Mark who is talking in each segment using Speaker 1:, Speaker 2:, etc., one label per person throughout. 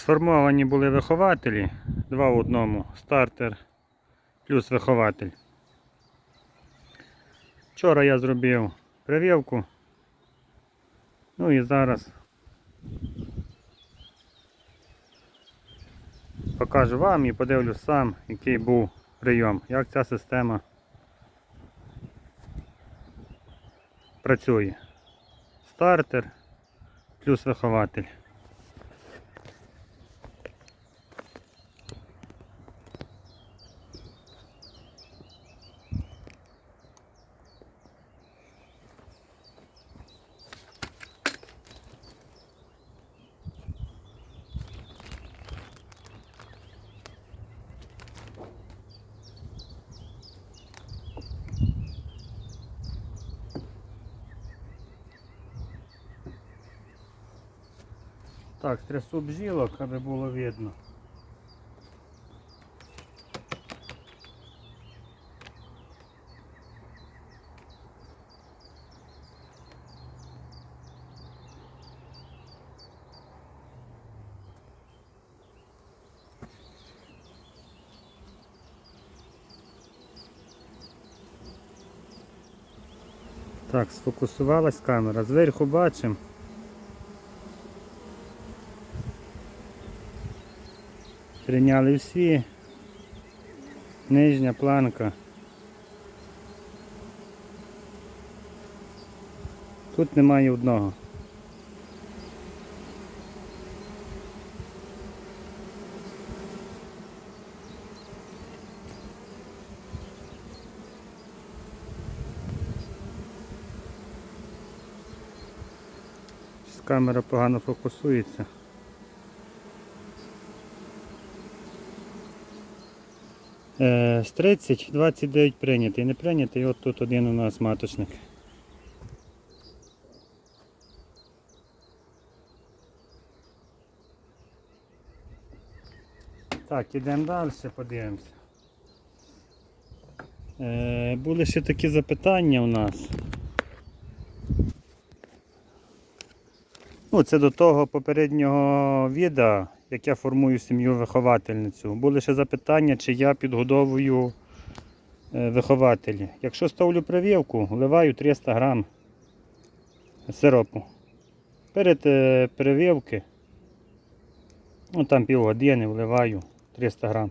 Speaker 1: Сформовані були вихователі, два в одному, стартер плюс вихователь. Вчора я зробив прививку. Ну і зараз покажу вам і подивлюсь сам, який був прийом, як ця система працює. Стартер плюс вихователь. Так, трясу бжілок, аби було видно. Так, сфокусувалась камера. Зверху бачимо. Прийняли всі. Нижня планка. Тут немає одного. Камера погано фокусується. З 30, 29 прийнятий, не прийнятий, от тут один у нас маточник. Так, ідемо далі, подивимося. Е, були ще такі запитання у нас. Ну, це до того попереднього відео, як я формую сім'ю виховательницю. Були ще запитання, чи я підгодовую е, вихователі. Якщо ставлю прививку, вливаю 300 грам сиропу. Перед е, прививки, ну там півгодини вливаю 300 грам.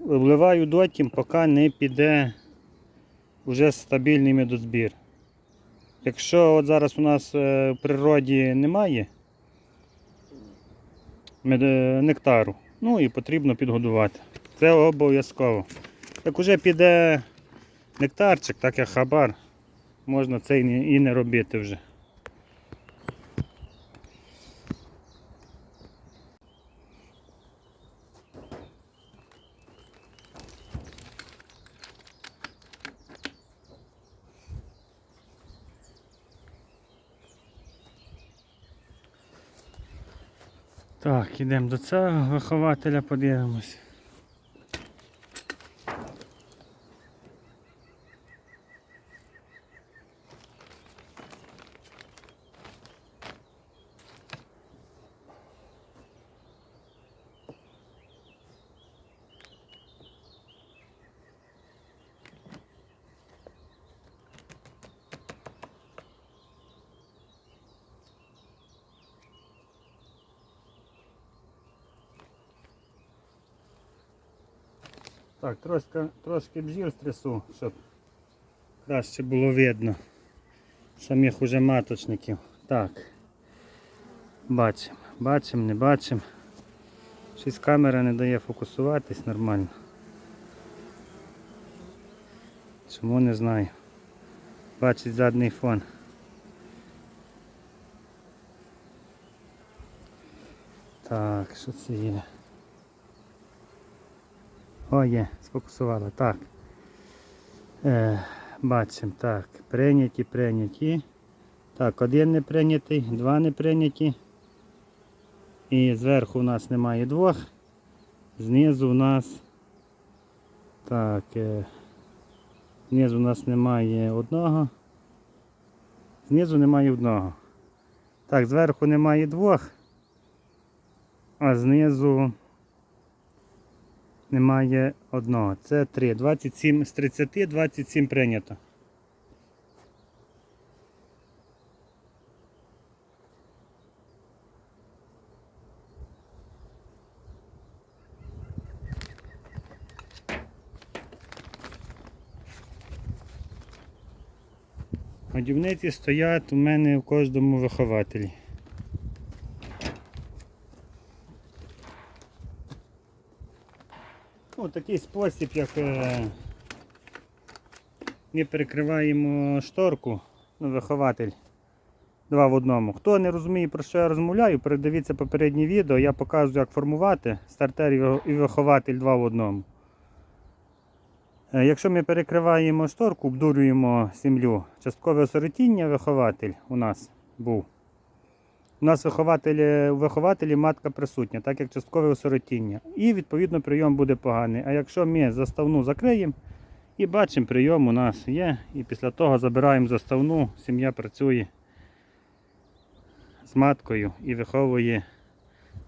Speaker 1: Вливаю дотім, поки не піде вже стабільний медозбір. Якщо от зараз у нас е, в природі немає е, нектару, ну і потрібно підгодувати. Це обов'язково. Як уже піде нектарчик, так як хабар, можна це і не робити вже. Так, ідемо до цього вихователя, подивимось. Так, трошки, трошки бджіл стрясу, щоб краще було видно самих уже маточників. Так. Бачимо, бачимо, не бачимо. Щось камера не дає фокусуватись нормально. Чому не знаю. Бачить задній фон. Так, що це є? О, є, сфокусувала. Так. Е, бачимо, так. Прийняті, прийняті. Так, один не прийнятий, два не прийняті. І зверху у нас немає двох. Знизу у нас. Так. Е, знизу у нас немає одного. Знизу немає одного. Так, зверху немає двох. а знизу немає одного. Це 3. 27 з 30, 27 прийнято. Годівниці стоять у мене в кожному вихователі. Такий спосіб, як е, ми перекриваємо шторку, ну, вихователь. Два в одному. Хто не розуміє, про що я розмовляю, передивіться попереднє відео, я показую, як формувати стартер і вихователь два в одному. Е, Якщо ми перекриваємо шторку, обдурюємо сім'ю, часткове осиротіння вихователь у нас був. У нас вихователь, у вихователі матка присутня, так як часткове осиротіння. І відповідно прийом буде поганий. А якщо ми заставну закриємо і бачимо, прийом у нас є, і після того забираємо заставну, сім'я працює з маткою і виховує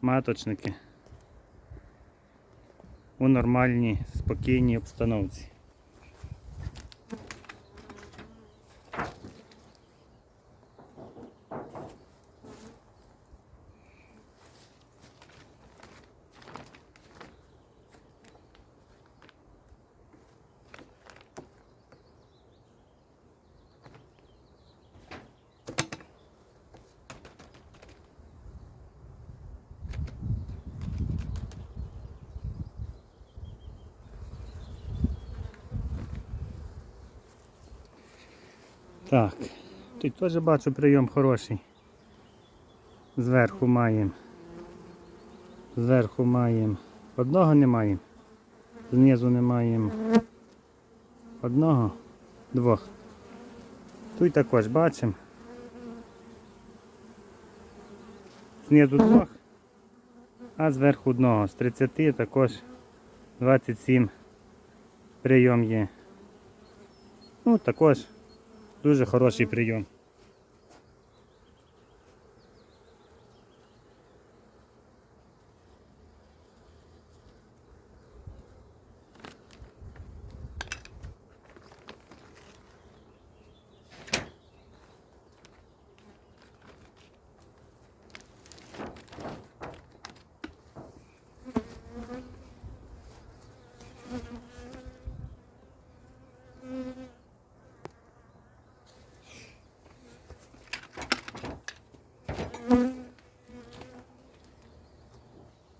Speaker 1: маточники у нормальній, спокійній обстановці. Так, тут теж бачу прийом хороший. Зверху маємо. Зверху маємо. Одного не маємо. Знизу не маємо. Одного, двох. Тут також бачимо. Знизу двох, а зверху одного. З 30 також 27 прийом є. Ну, також Дуже хороший прийом.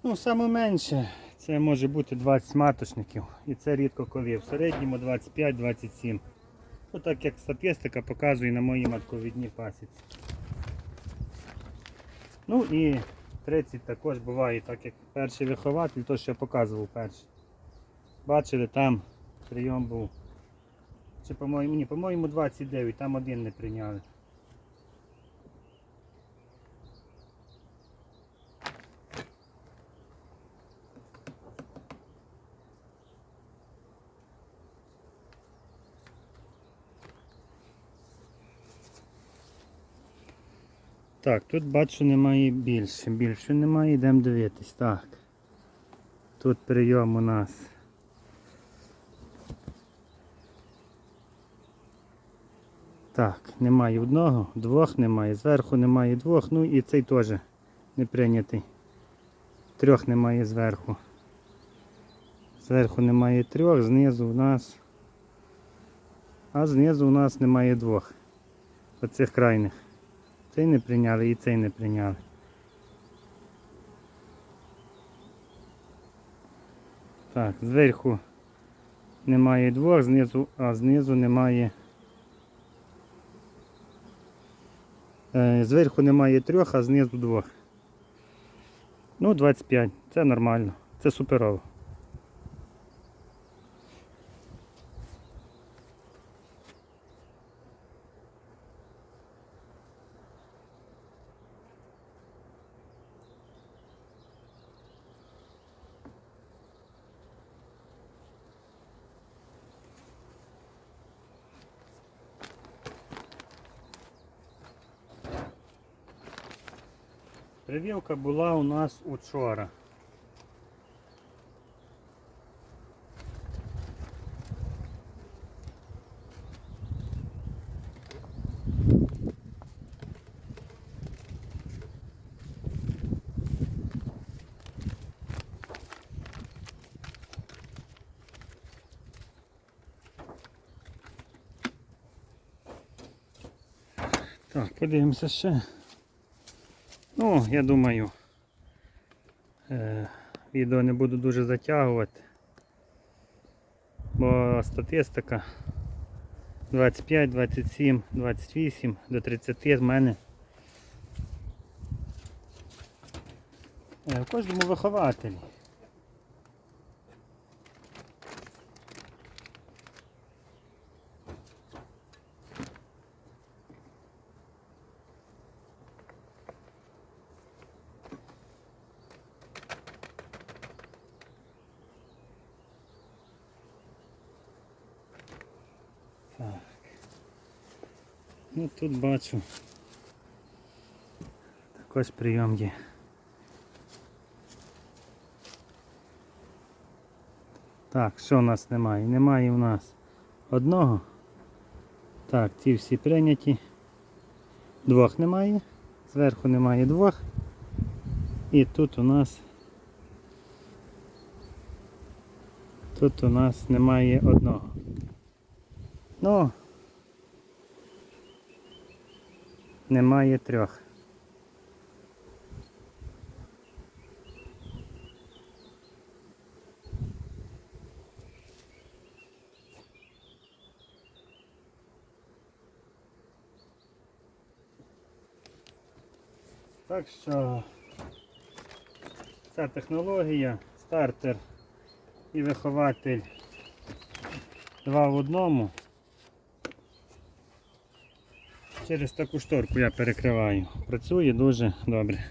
Speaker 1: Ну, саме менше це може бути 20 маточників. І це рідко коли. В середньому 25-27. Ну, так як статистика показує на моїй матковідній пасіці. Ну і 30 також буває, так як перший вихователь, то що я показував перший. Бачили, там прийом був. Чи по-моєму, ні, по-моєму 29, там один не прийняли. Так, тут бачу немає більше. Більше немає, йдемо дивитись. Так. Тут прийом у нас. Так, немає одного, двох немає, зверху немає двох, ну і цей теж не прийнятий. Трьох немає зверху. Зверху немає трьох, знизу у нас. А знизу у нас немає двох. Оцих крайних. Цей не прийняли і цей не прийняли. Так, зверху немає двох, знизу, а знизу немає. Е, Зверху немає трьох, а знизу двох. Ну, 25. Це нормально. Це суперово. Прививка була у нас учора. Так, подивимося ще. Ну, я думаю, е, відео не буду дуже затягувати, бо статистика 25, 27, 28 до 30 з мене. Е, в кожному вихователі. Ну тут бачу. Також прийом є. Так, що у нас немає? Немає у нас одного. Так, ці всі прийняті. Двох немає. Зверху немає двох. І тут у нас тут у нас немає одного. Ну, немає трьох. Так що ця технологія, стартер і вихователь два в одному. Через таку шторку я перекриваю. Працює дуже добре.